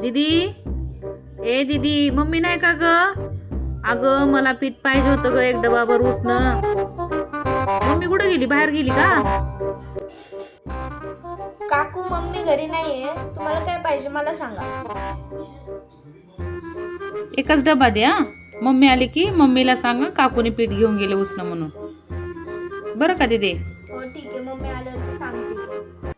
दीदी? ए दीदी मम्मी नाही का ग? अगं मला पीठ पाहिजे होतं ग एक डबा भर उसनं. मम्मी कुठे गेली? बाहेर गेली का? काकू मम्मी घरी नाहीये. तुम्हाला काय पाहिजे मला सांगा. एकच डबा द्या मम्मी आली की मम्मीला सांगा काकूने पीठ घेऊन गेले उसनं म्हणून. बरं का दीदी? हो ठीक आहे. मम्मी आल्यावरती सांगते.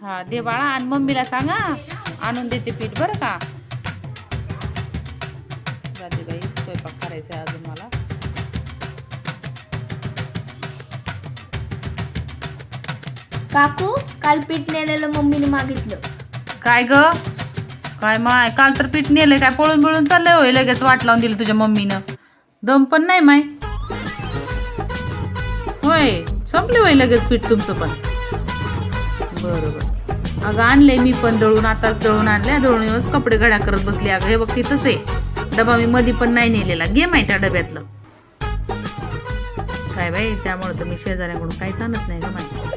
हा दे बाळा आणि मम्मीला सांगा. आणून देते पीठ बरं का? जाते बाई स्वयंपाक करायचा आहे अजून मला. काकू काल पीठ नेलेलं मम्मीने मागितलं. काय ग? काय माय काल तर पीठ नेलंय काय पळून पळून चाललंय होय लगेच वाट लावून दिली तुझ्या मम्मीनं. दम पण नाही माय. होय संपले होय लगेच पीठ तुमचं पण. बरोबर अगं आणले मी पण दळून आताच दळून आणले दळून येऊनच कपडे घड्या करत बसले. अगं हे बघ तिथंच आहे. डबा मी मध्ये पण नाही नेलेला. घे माहिती त्या डब्यातलं. काय बाई त्यामुळे तर मी शेजाऱ्याकडून काहीच आणत नाही ग माहिती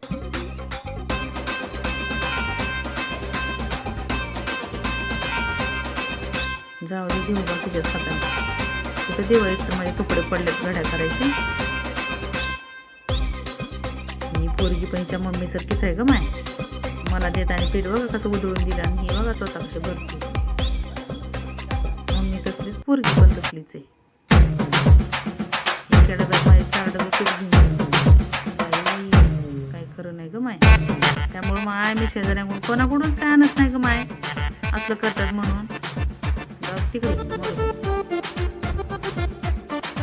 जाऊ दे घेऊ जाऊ तिच्याच हातात. कुठे दिवाळीत तर माझे कपडे पडलेत घड्या करायचे. मी पोरगी पणच्या मम्मी सारखीच आहे ग माय देत आणि पीठ बघा कसं उधळून दिलं आणि हे बघा स्वतः कसे भरते मम्मी तसलीच पोरगी पण तसलीच आहे. एका डब्यात माझे चार डबे पीठ घेऊन गेले. बाई, काय खरं नाही ग माय. त्यामुळं माय मी शेजाऱ्याकडून कोणाकडूनच काय आणत नाही ग माय. असलं करतात म्हणून. जाऊ तिकडे.